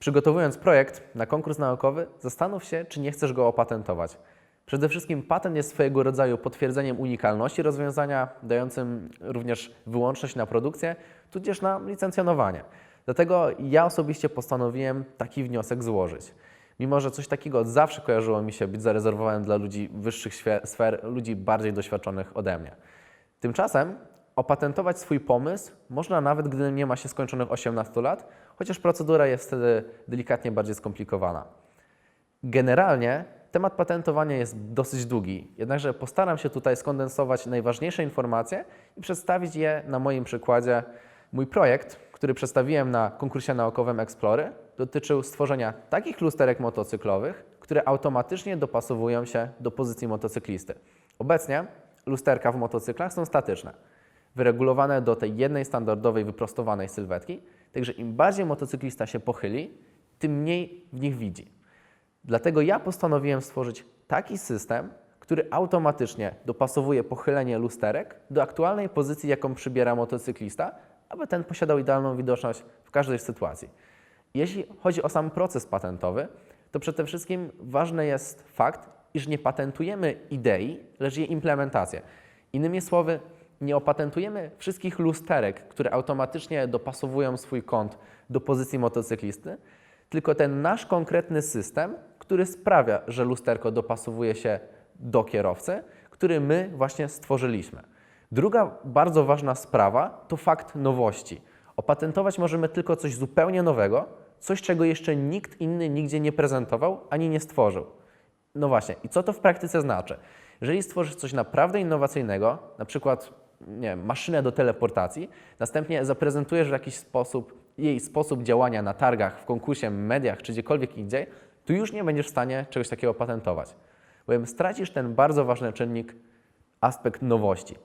Przygotowując projekt na konkurs naukowy, zastanów się, czy nie chcesz go opatentować. Przede wszystkim patent jest swojego rodzaju potwierdzeniem unikalności rozwiązania, dającym również wyłączność na produkcję, tudzież na licencjonowanie. Dlatego ja osobiście postanowiłem taki wniosek złożyć. Mimo, że coś takiego od zawsze kojarzyło mi się być zarezerwowanym dla ludzi wyższych sfer, ludzi bardziej doświadczonych ode mnie. Tymczasem opatentować swój pomysł można nawet, gdy nie ma się skończonych 18 lat, chociaż procedura jest wtedy delikatnie bardziej skomplikowana. Generalnie temat patentowania jest dosyć długi, jednakże postaram się tutaj skondensować najważniejsze informacje i przedstawić je na moim przykładzie. Mój projekt, który przedstawiłem na konkursie naukowym Explory, dotyczył stworzenia takich lusterek motocyklowych, które automatycznie dopasowują się do pozycji motocyklisty. Obecnie lusterka w motocyklach są statyczne, wyregulowane do tej jednej standardowej wyprostowanej sylwetki, także im bardziej motocyklista się pochyli, tym mniej w nich widzi. Dlatego ja postanowiłem stworzyć taki system, który automatycznie dopasowuje pochylenie lusterek do aktualnej pozycji, jaką przybiera motocyklista, aby ten posiadał idealną widoczność w każdej sytuacji. Jeśli chodzi o sam proces patentowy, to przede wszystkim ważny jest fakt, iż nie patentujemy idei, lecz jej implementację. Innymi słowy, nie opatentujemy wszystkich lusterek, które automatycznie dopasowują swój kąt do pozycji motocyklisty, tylko ten nasz konkretny system, który sprawia, że lusterko dopasowuje się do kierowcy, który my właśnie stworzyliśmy. Druga bardzo ważna sprawa to fakt nowości. Opatentować możemy tylko coś zupełnie nowego, coś, czego jeszcze nikt inny nigdzie nie prezentował ani nie stworzył. No właśnie, i co to w praktyce znaczy? Jeżeli stworzysz coś naprawdę innowacyjnego, na przykład nie wiem, maszynę do teleportacji, następnie zaprezentujesz w jakiś sposób jej sposób działania na targach, w konkursie, mediach czy gdziekolwiek indziej, to już nie będziesz w stanie czegoś takiego patentować. Bowiem stracisz ten bardzo ważny czynnik, aspekt nowości.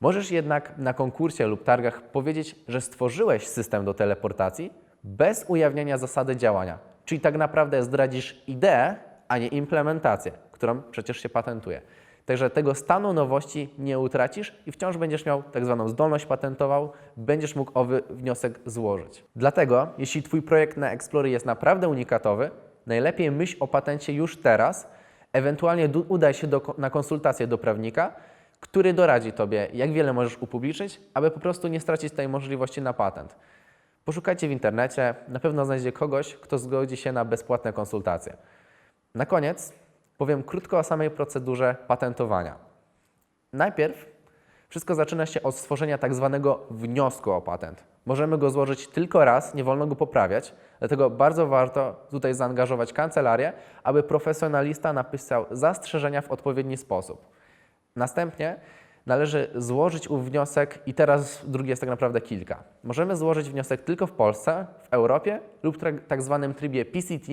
Możesz jednak na konkursie lub targach powiedzieć, że stworzyłeś system do teleportacji bez ujawniania zasady działania, czyli tak naprawdę zdradzisz ideę, a nie implementację, którą przecież się patentuje. Także tego stanu nowości nie utracisz i wciąż będziesz miał tak zwaną zdolność patentową, będziesz mógł owy wniosek złożyć. Dlatego, jeśli Twój projekt na Explory jest naprawdę unikatowy, najlepiej myśl o patencie już teraz, ewentualnie udaj się do, na konsultację do prawnika, który doradzi Tobie, jak wiele możesz upublicznić, aby po prostu nie stracić tej możliwości na patent. Poszukajcie w internecie, na pewno znajdzie kogoś, kto zgodzi się na bezpłatne konsultacje. Na koniec powiem krótko o samej procedurze patentowania. Najpierw wszystko zaczyna się od stworzenia tak zwanego wniosku o patent. Możemy go złożyć tylko raz, nie wolno go poprawiać, dlatego bardzo warto tutaj zaangażować kancelarię, aby profesjonalista napisał zastrzeżenia w odpowiedni sposób. Następnie należy złożyć ów wniosek i teraz drugi jest tak naprawdę kilka. Możemy złożyć wniosek tylko w Polsce, w Europie lub tra- tak zwanym trybie PCT,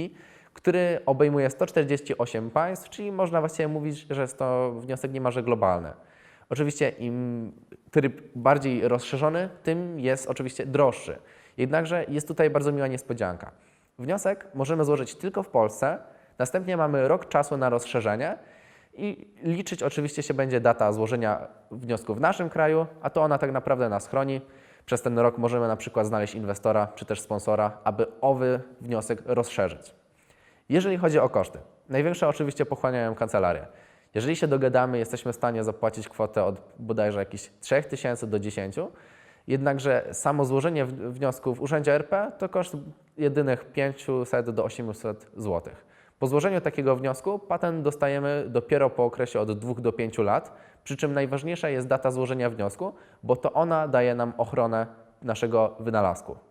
który obejmuje 148 państw, czyli można właściwie mówić, że jest to wniosek niemalże globalny. Oczywiście im tryb bardziej rozszerzony, tym jest oczywiście droższy. Jednakże jest tutaj bardzo miła niespodzianka. Wniosek możemy złożyć tylko w Polsce, następnie mamy rok czasu na rozszerzenie i liczyć oczywiście się będzie data złożenia wniosku w naszym kraju, a to ona tak naprawdę nas chroni. Przez ten rok możemy na przykład znaleźć inwestora czy też sponsora, aby owy wniosek rozszerzyć. Jeżeli chodzi o koszty, największe oczywiście pochłaniają kancelarię. Jeżeli się dogadamy, jesteśmy w stanie zapłacić kwotę od bodajże jakichś 3000 do 10, jednakże samo złożenie wniosku w Urzędzie RP to koszt jedynych 500 do 800 zł. Po złożeniu takiego wniosku patent dostajemy dopiero po okresie od 2 do 5 lat, przy czym najważniejsza jest data złożenia wniosku, bo to ona daje nam ochronę naszego wynalazku.